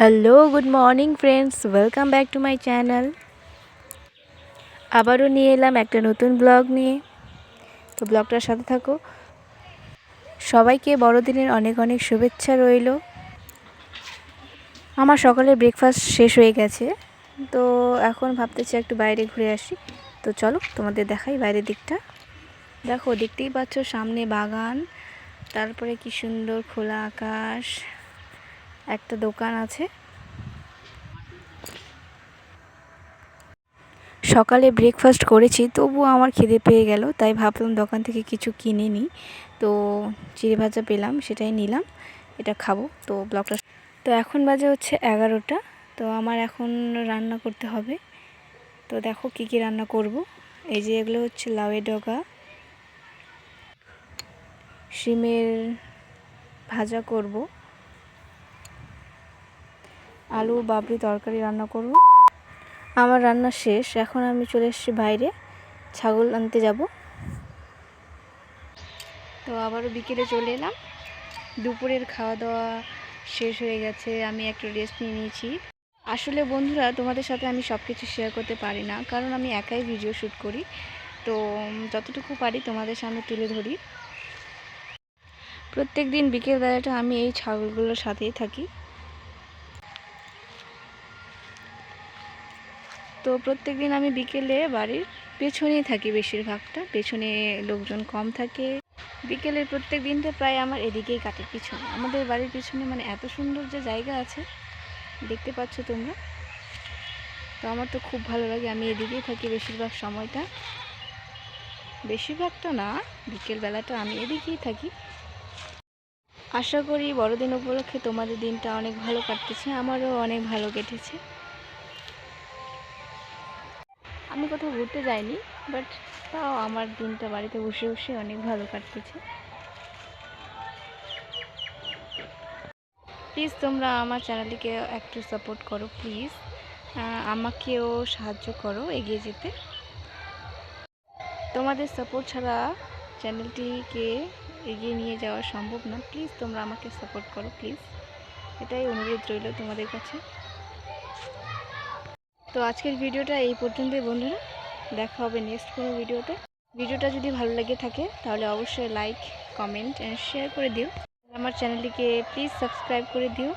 Hello good morning friends welcome back to my channel আবারও নিয়ে এলাম একটা নতুন ব্লগ নিয়ে। তো ব্লগটার সাথে থাকো। সবাইকে বড়দিনের অনেক অনেক শুভেচ্ছা রইল। আমার সকালে ব্রেকফাস্ট শেষ হয়ে গেছে। তো এখন ভাবতেছি একটু বাইরে ঘুরে আসি। তো চলো, তোমাদের দেখাই বাইরের দিকটা। দেখো, দেখতেই পাচ্ছ সামনে বাগান। তারপরে কি সুন্দর খোলা আকাশ। একটা দোকান আছে। সকালে ব্রেকফাস্ট করেছি, তবুও আমার খিদে পেয়ে গেল, তাই ভাবলাম দোকান থেকে কিছু কিনে নিই। তো চিড়ে ভাজা পেলাম, সেটাই নিলাম, এটা খাব। তো ব্লগটা তো এখন বাজে হচ্ছে এগারোটা, তো আমার এখন রান্না করতে হবে। তো দেখো কি কি রান্না করব। এই যে এগুলো হচ্ছে লাউয়ে ডগা, শিমের ভাজা করব। আলু, বাবরি তরকারি রান্না করব। আমার রান্না শেষ। এখন আমি চলে এসেছি বাইরে। ছাগল আনতে যাব। তো আবারও বিকেলে চলে এলাম। দুপুরের খাওয়া দাওয়া শেষ হয়ে গেছে। আমি একটা রেস্ট নিয়ে নিয়েছি। আসলে বন্ধুরা, তোমাদের সাথে আমি সব কিছু শেয়ার করতে পারি না। কারণ আমি একাই ভিডিও শ্যুট করি। তো যতটুকু পারি তোমাদের সামনে তুলে ধরি। প্রত্যেক দিন বিকেলবেলাটা আমি এই ছাগলগুলোর সাথেই থাকি। তো প্রত্যেক দিন আমি বিকেলে বাড়ির পেছনেই থাকি বেশিরভাগটা, পেছনে লোকজন কম থাকে। বিকেলের প্রত্যেক দিনটা প্রায় আমার এদিকেই কাটে, পিছনে। আমাদের বাড়ির পিছনে মানে এত সুন্দর যে জায়গা আছে, দেখতে পাচ্ছ তোমরা। তো আমার তো খুব ভালো লাগে, আমি এদিকেই থাকি বেশিরভাগ সময়টা। বেশিরভাগটা না, বিকেলবেলাটা আমি এদিকেই থাকি। আশা করি বড়দিন উপলক্ষে তোমাদের দিনটা অনেক ভালো কাটতেছে, আমারও অনেক ভালো কেটেছে। আমি কোথাও ঘুরতে যাইনি বাট তাও আমার দিনটা বাড়িতে বসে বসে অনেক ভালো কাটতেছে। প্লিজ তোমরা আমার চ্যানেলটিকে একটু সাপোর্ট করো প্লিজ আমাকেও সাহায্য করো এগিয়ে যেতে। তোমাদের সাপোর্ট ছাড়া চ্যানেলটিকে এগিয়ে নিয়ে যাওয়া সম্ভব না। প্লিজ তোমরা আমাকে সাপোর্ট করো প্লিজ এটাই অনুরোধ রইল তোমাদের কাছে। তো আজকের ভিডিওটা এই পর্যন্তই, বন্ধুরা। দেখা হবে নেক্সট কোনো ভিডিওতে। ভিডিওটা যদি ভালো লাগে থাকে, তাহলে অবশ্যই লাইক কমেন্ট অ্যান্ড শেয়ার করে দিও। আমার চ্যানেলটিকে প্লিজ সাবস্ক্রাইব করে দিও।